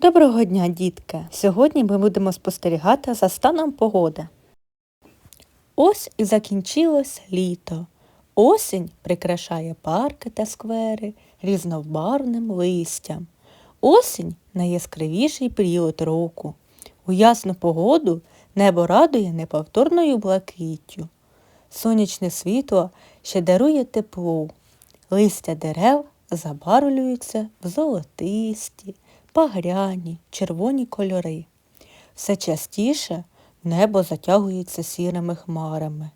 Доброго дня, дітки! Сьогодні ми будемо спостерігати за станом погоди. Ось і закінчилось літо. Осінь прикрашає парки та сквери різнобарвним листям. Осінь найяскравіший період року. У ясну погоду небо радує неповторною блакиттю. Сонячне світло ще дарує тепло. Листя дерев забарвлюються в золотисті, багряні, червоні кольори. Все частіше небо затягується сірими хмарами.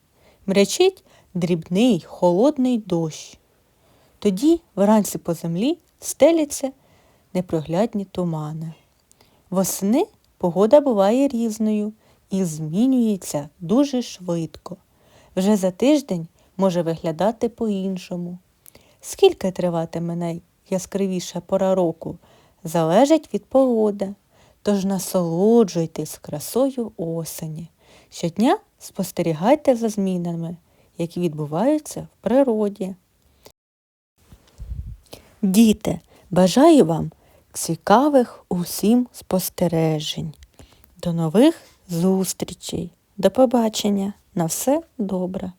Мрячить дрібний холодний дощ. Тоді вранці по землі стеляться непроглядні тумани. Восени погода буває різною і змінюється дуже швидко. Вже за тиждень може виглядати по-іншому. Скільки триватиме найяскравіша пора року, залежить від погоди. Тож насолоджуйтесь красою осені. Щодня спостерігайте за змінами, які відбуваються в природі. Діти, бажаю вам цікавих усім спостережень. До нових зустрічей. До побачення. На все добре.